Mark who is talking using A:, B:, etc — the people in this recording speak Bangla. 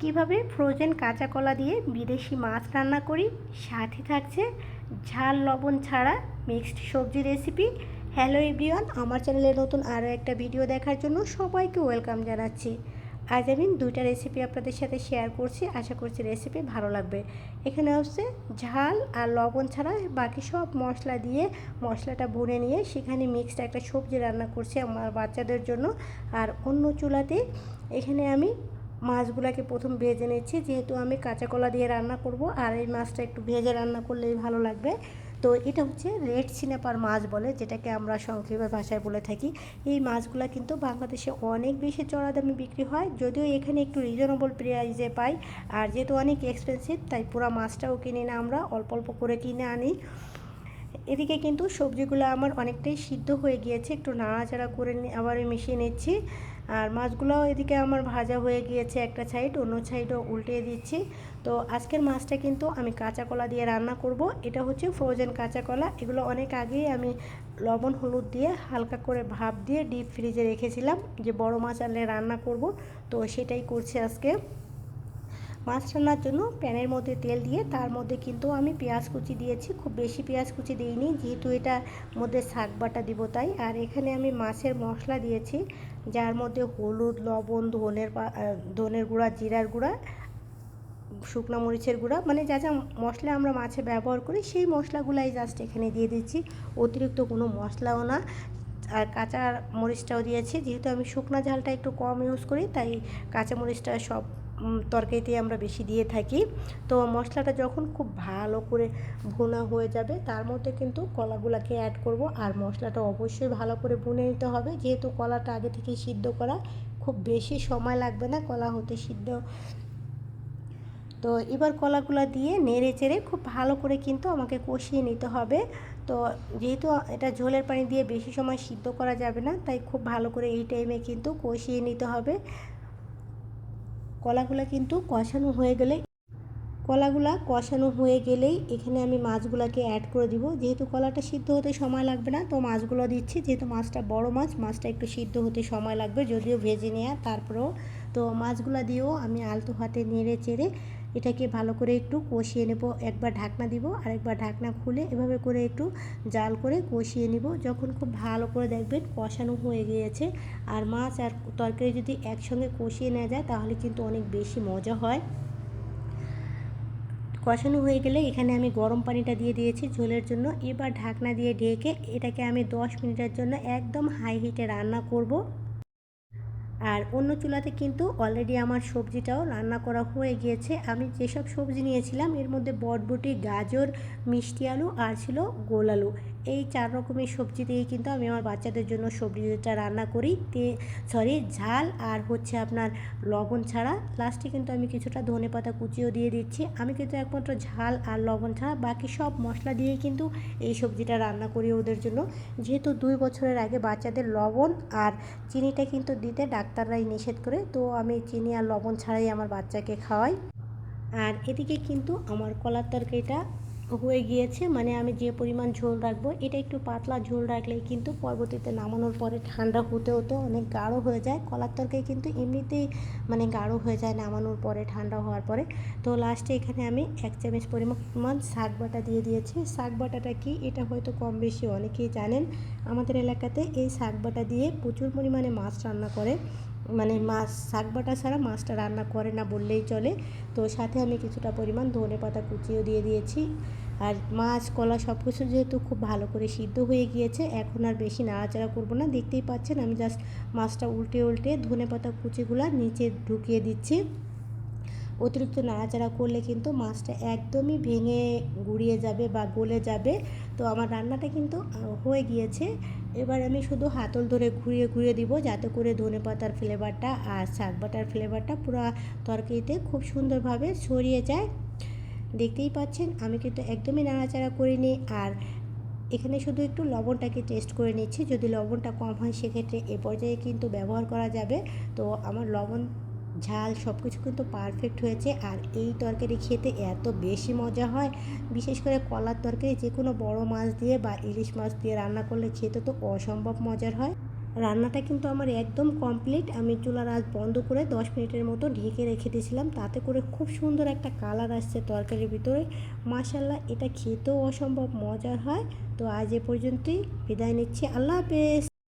A: কীভাবে ফ্রোজেন কাঁচা কলা দিয়ে বিদেশি মাছ রান্না করি? সাথে থাকছে ঝাল লবণ ছাড়া মিক্সড সবজি রেসিপি হ্যালো এভরিওয়ান আমার চ্যানেলে নতুন আরও একটা ভিডিও দেখার জন্য সবাইকে ওয়েলকাম জানাচ্ছি। আজ আমি দুইটা রেসিপি আপনাদের সাথে শেয়ার করছি, আশা করছি রেসিপি ভালো লাগবে। এখানে হচ্ছে ঝাল আর লবণ ছাড়া বাকি সব মশলা দিয়ে মশলাটা ভুনে নিয়ে সেখানে মিক্সড একটা সবজি রান্না করছি আমার বাচ্চাদের জন্য। আর অন্য চুলাতে এখানে আমি মাছগুলোকে প্রথম ভেজে নিচ্ছি। যেহেতু আমি কাঁচা কলা দিয়ে রান্না করব, আর এই মাছটা একটু ভেজে রান্না করলেই ভালো লাগবে। তো এটা হচ্ছে রেড সিনেপার মাছ বলে, যেটাকে আমরা সংক্ষেপে ভাষায় বলে থাকি। এই মাছগুলো কিন্তু বাংলাদেশে অনেক বেশি চড়া দামে বিক্রি হয়, যদিও এখানে একটু রিজনেবল প্রাইজে পাই। আর যেহেতু অনেক এক্সপেন্সিভ তাই পুরো মাছটাও কিনে না আমরা, অল্প অল্প করে কিনে আনি। এদিকে কিন্তু সবজিগুলো আমার অনেকটাই সিদ্ধ হয়ে গিয়েছে, একটু নাড়াচাড়া করে আবার মিশিয়ে নিচ্ছি। আর মাছগুলোও এদিকে আমার ভাজা হয়ে গিয়েছে একটা সাইড, অন্য সাইডও উল্টিয়ে দিচ্ছি। তো আজকের মাছটা কিন্তু আমি কাঁচা কলা দিয়ে রান্না করব। এটা হচ্ছে ফ্রোজেন কাঁচা কলা। এগুলো অনেক আগেই আমি লবণ, হলুদ দিয়ে হালকা করে ভাপ দিয়ে ডিপ ফ্রিজে রেখেছিলাম যে বড় মাছ আনলে রান্না করব। তো সেটাই করছি আজকে। মাছ রান্নার জন্য প্যানের মধ্যে তেল দিয়ে তার মধ্যে কিন্তু আমি পেঁয়াজ কুচি দিয়েছি। খুব বেশি পেঁয়াজ কুচি দিইনি, যেহেতু এটা মধ্যে শাক বাটা দিব তাই। আর এখানে আমি মাছের মশলা দিয়েছি। যার মধ্যে হলুদ, লবণ, ধনের পা ধনের গুঁড়া, জিরার গুঁড়া, শুকনো মরিচের গুঁড়া মানে যা যা মশলা আমরা মাছে ব্যবহার করি, সেই মশলাগুলাই জাস্ট এখানে দিয়ে দিচ্ছি। অতিরিক্ত কোনো মশলাও না। আর কাঁচা মরিচটাও দিয়েছি। যেহেতু আমি শুকনো ঝালটা একটু কম ইউজ করি, তাই কাঁচা মরিচটা সব তরকারিতে আমরা বেশি দিয়ে থাকি। তো মশলাটা যখন খুব ভালো করে ভুনা হয়ে যাবে, তার মধ্যে কিন্তু কলাগুলাকে অ্যাড করব। আর মশলাটা অবশ্যই ভালো করে ভুনে নিতে হবে। যেহেতু কলাটা আগে থেকে সিদ্ধ করা, খুব বেশি সময় লাগবে না কলা হতে সিদ্ধ। তো এবার কলাগুলো দিয়ে নেড়ে চেড়ে খুব ভালো করে কিন্তু আমাকে কষিয়ে নিতে হবে। তো যেহেতু এটা ঝোলের পানি দিয়ে বেশি সময় সিদ্ধ করা যাবে না, তাই খুব ভালো করে এই টাইমে কিন্তু কষিয়ে নিতে হবে। কলাগুলো কিন্তু কষানো হয়ে গেলে কলাগুলা কষানো হয়ে গেলেই এখানে আমি মাছগুলাকে অ্যাড করে দিব। যেহেতু কলাটা সিদ্ধ হতে সময় লাগবে না, তো মাছগুলো দিচ্ছি। যেহেতু মাছটা বড় মাছ, মাছটা একটু সিদ্ধ হতে সময় লাগবে, যদিও ভেজে নেওয়া তারপরেও তো মাছগুলা দিয়েও আমি আলতো হাতে নেড়ে চেড়ে এটাকে ভালো করে একটু কষিয়ে নেব। একবার ঢাকনা দিব আর একবার ঢাকনা খুলে এভাবে করে একটু জাল করে কষিয়ে নিব। যখন খুব ভালো করে দেখবেন কষানো হয়ে গিয়েছে আর মাছ আর তরকারি যদি একসঙ্গে কষিয়ে নেওয়া যায় তাহলে কিন্তু অনেক বেশি মজা হয়। কষানো হয়ে গেলে এখানে আমি গরম পানিটা দিয়ে দিয়েছি ঝোলের জন্য। এবার ঢাকনা দিয়ে ঢেকে এটাকে আমি দশ মিনিটের জন্য একদম হাই হিটে রান্না করব। আর অন্য চুলাতে কিন্তু অলরেডি আমার সবজিটাও রান্না করা হয়ে গিয়েছে। আমি যেসব সবজি নিয়েছিলাম, এর মধ্যে বটবটি, গাজর, মিষ্টি আলু আর ছিল গোল আলু। এই চার রকমের সবজি দিয়েই কিন্তু আমি আমার বাচ্চাদের জন্য সবজিটা রান্না করি। তে সরি ঝাল আর হচ্ছে আপনার লবণ ছাড়া। লাস্টে কিন্তু আমি কিছুটা ধনে পাতা কুচিও দিয়ে দিচ্ছি। আমি কিন্তু একমাত্র ঝাল আর লবণ ছাড়া। বাকি সব মশলা দিয়েই কিন্তু এই সবজিটা রান্না করি ওদের জন্য। যেহেতু দুই বছরের আগে বাচ্চাদের লবণ আর চিনিটা কিন্তু দিতে ডাক্তাররাই নিষেধ করে, তো আমি চিনি আর লবণ ছাড়াই আমার বাচ্চাকে খাওয়াই। আর এদিকে কিন্তু আমার কলার তরকারিটা হয়ে গিয়েছে মানে আমি যে পরিমাণ ঝোল রাখব, এটা একটু পাতলা ঝোল রাখলেই কিন্তু পরবর্তীতে নামানোর পরে ঠান্ডা হতে হতে অনেক গাঢ় হয়ে যায়। কলার তরকারি কিন্তু এমনিতেই মানে গাঢ় হয়ে যায় নামানোর পরে, ঠান্ডা হওয়ার পরে। তো লাস্টে এখানে আমি এক চামচ পরিমাণ শাক বাটা দিয়ে দিয়েছি। শাক বাটাটা কি? এটা হয়তো কম বেশি অনেকেই জানেন। আমাদের এলাকাতে এই শাক বাটা দিয়ে প্রচুর পরিমাণে মাছ রান্না করে। মানে মাছ শাক বাটা ছাড়া মাছটা রান্না করে না বললেই চলে। তো সাথে আমি কিছুটা পরিমাণ ধনে পাতা কুচিও দিয়ে দিয়েছি। আর মাছ কলা সব কিছু যেহেতু খুব ভালো করে সিদ্ধ হয়ে গিয়েছে এখন আর বেশি নাড়াচাড়া করব না। দেখতেই পাচ্ছেন আমি জাস্ট মাছটা উল্টে উল্টে ধনে পাতা কুচিগুলো নিচে ঢুকিয়ে দিচ্ছি। অতিরিক্ত নাড়াচাড়া করলে কিন্তু মাছটা একদমই ভেঙে গুড়িয়ে যাবে বা গলে যাবে। তো আমার রান্নাটা কিন্তু হয়ে গিয়েছে। এবার আমি শুধু হাতল ধরে ঘুরিয়ে ঘুরিয়ে দিব, যাতে করে ধনে পাতার ফ্লেভারটা আর শাক বাটার ফ্লেভারটা পুরো তরকারিতে খুব সুন্দরভাবে ছড়িয়ে যায়। দেখতেই পাচ্ছেন, আমি কিন্তু একদমই নাড়াচাড়া করিনি আর এখানে শুধু একটু লবণটাকে টেস্ট করে নিচ্ছি। যদি লবণটা কম হয়, সেক্ষেত্রে এ পর্যায়ে কিন্তু ব্যবহার করা যাবে। তো আমার লবণ ঝাল সব কিছু কিন্তু পারফেক্ট হয়েছে আর এই তরকারি খেতে এত বেশি মজা হয়। বিশেষ করে কলার তরকারি যে কোনো বড় মাছ দিয়ে বা ইলিশ মাছ দিয়ে রান্না করলে খেতে তো অসম্ভব মজার হয়। রান্নাটা কিন্তু আমার একদম কমপ্লিট আমি চুলার আজ বন্ধ করে দশ মিনিটের মতো ঢেকে রেখে দিয়েছিলাম। তাতে করে খুব সুন্দর একটা কালার আসছে তরকারির ভিতরে। মাসাল্লাহ এটা খেতেও অসম্ভব মজার হয়। তো আজ এ পর্যন্তই। বিদায় নিচ্ছি। আল্লাহ হাফেজ।